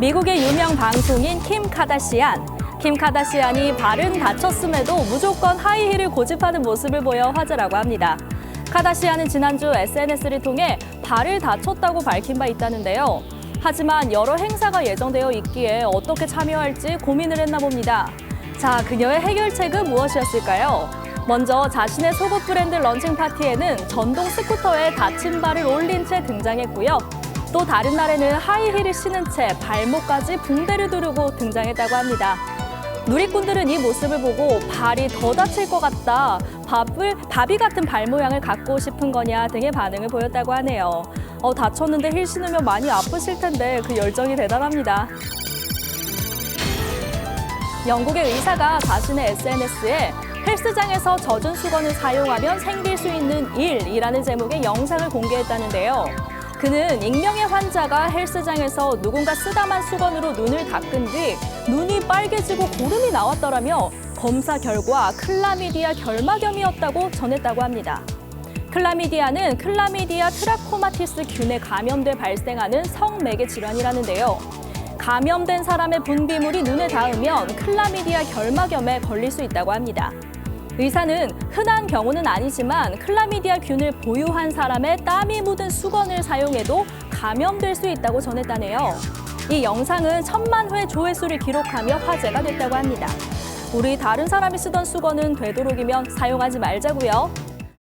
미국의 유명 방송인 킴 카다시안. 킴 카다시안이 발은 다쳤음에도 무조건 하이힐을 고집하는 모습을 보여 화제라고 합니다. 카다시안은 지난주 SNS를 통해 발을 다쳤다고 밝힌 바 있다는데요. 하지만 여러 행사가 예정되어 있기에 어떻게 참여할지 고민을 했나 봅니다. 자, 그녀의 해결책은 무엇이었을까요? 먼저 자신의 속옷 브랜드 런칭 파티에는 전동 스쿠터에 다친 발을 올린 채 등장했고요. 또 다른 날에는 하이힐을 신은 채 발목까지 붕대를 두르고 등장했다고 합니다. 누리꾼들은 이 모습을 보고 발이 더 다칠 것 같다, 밥을, 바비 같은 발 모양을 갖고 싶은 거냐 등의 반응을 보였다고 하네요. 어, 다쳤는데 힐 신으면 많이 아프실 텐데 그 열정이 대단합니다. 영국의 의사가 자신의 SNS에 헬스장에서 젖은 수건을 사용하면 생길 수 있는 일이라는 제목의 영상을 공개했다는데요. 그는 익명의 환자가 헬스장에서 누군가 쓰다만 수건으로 눈을 닦은 뒤 눈이 빨개지고 고름이 나왔더라며 검사 결과 클라미디아 결막염이었다고 전했다고 합니다. 클라미디아는 클라미디아 트라코마티스 균에 감염돼 발생하는 성매개 질환이라는데요. 감염된 사람의 분비물이 눈에 닿으면 클라미디아 결막염에 걸릴 수 있다고 합니다. 의사는 흔한 경우는 아니지만 클라미디아 균을 보유한 사람의 땀이 묻은 수건을 사용해도 감염될 수 있다고 전했다네요. 이 영상은 천만 회 조회수를 기록하며 화제가 됐다고 합니다. 우리 다른 사람이 쓰던 수건은 되도록이면 사용하지 말자고요.